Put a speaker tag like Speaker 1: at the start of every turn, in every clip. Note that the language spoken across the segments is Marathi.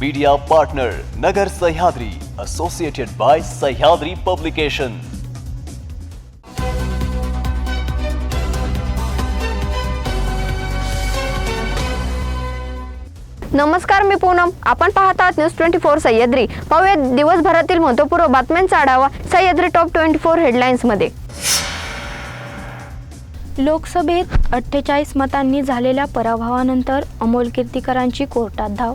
Speaker 1: Media partner Nagar Sahyadri associated by Sahyadri publication
Speaker 2: नमस्कार मी पूनम. आपण पाहत आहात न्यूज ट्वेंटी फोर सह्याद्री पाहूया दिवसभरातील महत्त्वपूर्ण बातम्यांचा आढावा सह्याद्री टॉप ट्वेंटी फोर हेडलाईन्समध्ये
Speaker 3: लोकसभेत अठ्ठेचाळीस मतांनी झालेल्या पराभवानंतर अमोल कीर्तीकरांची कोर्टात धाव.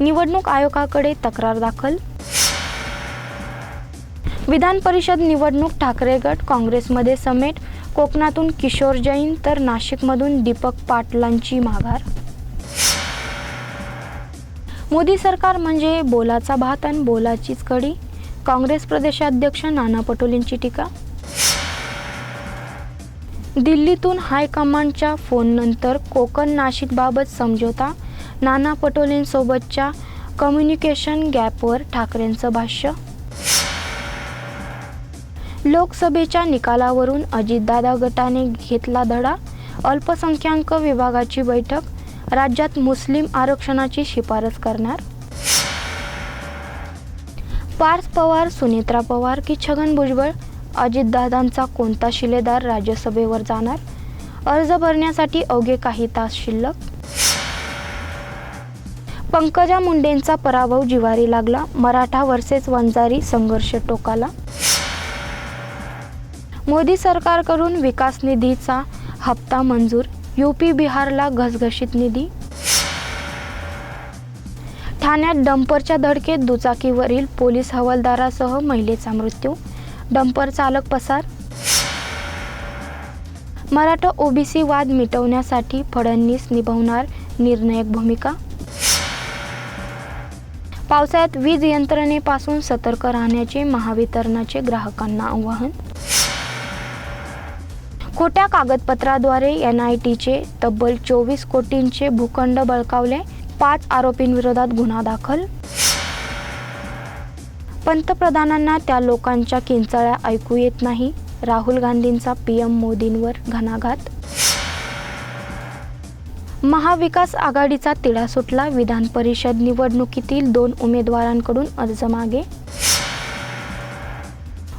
Speaker 3: निवडणूक आयोगाकडे तक्रार दाखल? विधान परिषद निवडणूक ठाकरे गट काँग्रेसमध्ये समेट कोकणातून किशोर जैन तर नाशिकमधून दीपक पाटलांची माघार. मोदी सरकार म्हणजे बोलाचा भात आणि बोलाचीच कडी. काँग्रेस प्रदेशाध्यक्ष नाना पटोलेंची टीका. दिल्लीतून हायकमांडच्या फोननंतर कोकण नाशिकबाबत समझोता नाना पटोलेंसोबतच्या कम्युनिकेशन गॅपवर ठाकरेंचं भाष्य. लोकसभेच्या निकालावरून अजितदादा गटाने घेतला धडा. अल्पसंख्याक विभागाची बैठक. राज्यात मुस्लिम आरक्षणाची शिफारस करणार. पार्थ पवार सुनेत्रा पवार की छगन भुजबळ अजितदादांचा कोणता शिलेदार राज्यसभेवर जाणार? अर्ज भरण्यासाठी अवघे काही तास शिल्लक? पंकजा मुंडेंचा पराभव जिवारी लागला. मराठा वर्सेस वंजारी संघर्ष टोकाला. मोदी सरकारकडून विकास निधीचा हप्ता मंजूर. यूपी बिहारला घसघशीत निधी. ठाण्यात डंपरच्या धडकेत दुचाकीवरील पोलीस हवालदारासह महिलेचा मृत्यू. डंपर चालक पसार. मराठा ओबीसी वाद मिटवण्यासाठी फडणवीस निभावणार निर्णायक भूमिका. पावसाळ्यात वीज यंत्रणेपासून सतर्क राहण्याचे महावितरणाचे ग्राहकांना आवाहन. खोट्या कागदपत्राद्वारे एन आय टीचे तब्बल चोवीस कोटींचे भूखंड बळकावले पाच आरोपींविरोधात गुन्हा दाखल. पंतप्रधानांना त्या लोकांच्या किंचाळ्या ऐकू येत नाही राहुल गांधींचा पीएम मोदींवर घणाघात. महाविकास आघाडीचा तिढा सुटला. विधान परिषद निवडणुकीतील दोन उमेदवारांकडून अर्ज मागे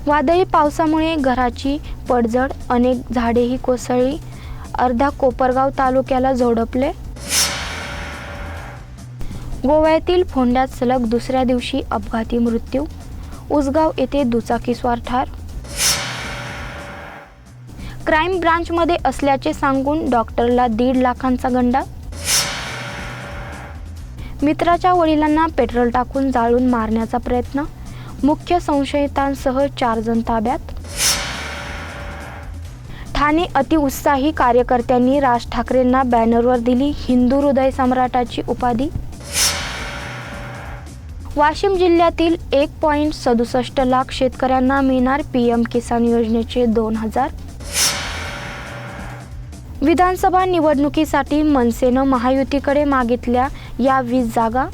Speaker 3: वादळी पावसामुळे घराची पडझड अनेक झाडेही कोसळली. अर्धा कोपरगाव तालुक्याला झोडपले. गोव्यातील फोंड्यात सलग दुसऱ्या दिवशी अपघाती मृत्यू. उसगाव येथे दुचाकीस्वार ठार क्राईम ब्रांचमध्ये असल्याचे सांगून डॉक्टरला दीड लाखांचा गंडा? मित्राच्या वडिलांना पेट्रोल टाकून जाळून मारण्याचा प्रयत्न? मुख्य संशयितांसह चार जण ताब्यात? ठाणे अतिउत्साही कार्यकर्त्यांनी राज ठाकरेंना बॅनरवर दिली हिंदू हृदय सम्राटाची उपाधी? वाशिम जिल्ह्यातील एक पॉईंट सदुसष्ट लाख शेतकऱ्यांना मिळणार पी एम किसान योजनेचे दोन हजार? विधानसभा निवडणुकीसाठी मनसेनं महायुतीकडे मागितल्या या वीस जागा.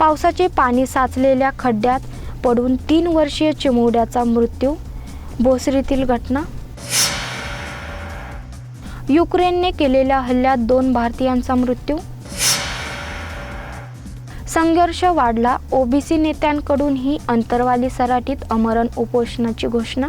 Speaker 3: पावसाचे पाणी साचलेल्या खड्ड्यात पडून तीन वर्षीय चिमुरड्याचा मृत्यू भोसरीतील घटना. युक्रेनने केलेल्या हल्ल्यात दोन भारतीयांचा मृत्यू. संघर्ष वाढला ओबीसी नेत्यांकडूनही अंतरवाली सराटीत अमरण उपोषणाची घोषणा.